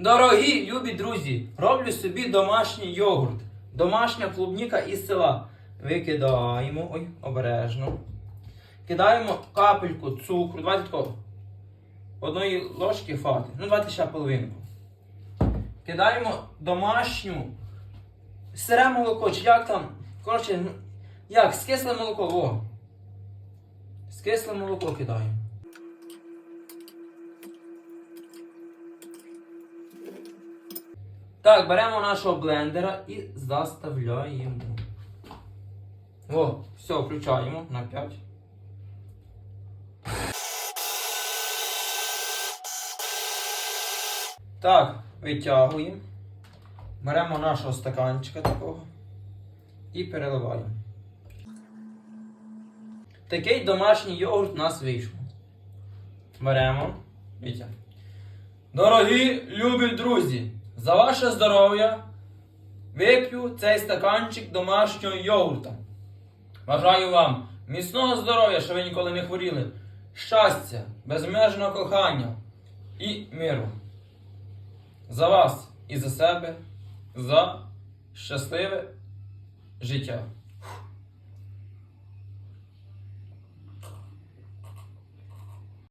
Дорогі любі друзі, роблю собі домашній йогурт. Домашня клубніка із села. Викидаємо, ой, обережно. Кидаємо капельку цукру. Давайте. Одної ложки фати. Ну, давайте ще половинку. Кидаємо домашню сире молоко, чи як там. Коротше, як, скисле молоко, во. Скисле молоко кидаємо. Так, беремо нашого блендера і заставляємо. О, все, включаємо на 5. Так, витягуємо. Беремо нашого стаканчика такого і переливаємо. Такий домашній йогурт у нас вийшов. Беремо. Дорогі любі друзі, за ваше здоров'я вип'ю цей стаканчик домашнього йогурта. Бажаю вам міцного здоров'я, щоб ви ніколи не хворіли, щастя, безмежного кохання і миру. За вас і за себе, за щасливе життя.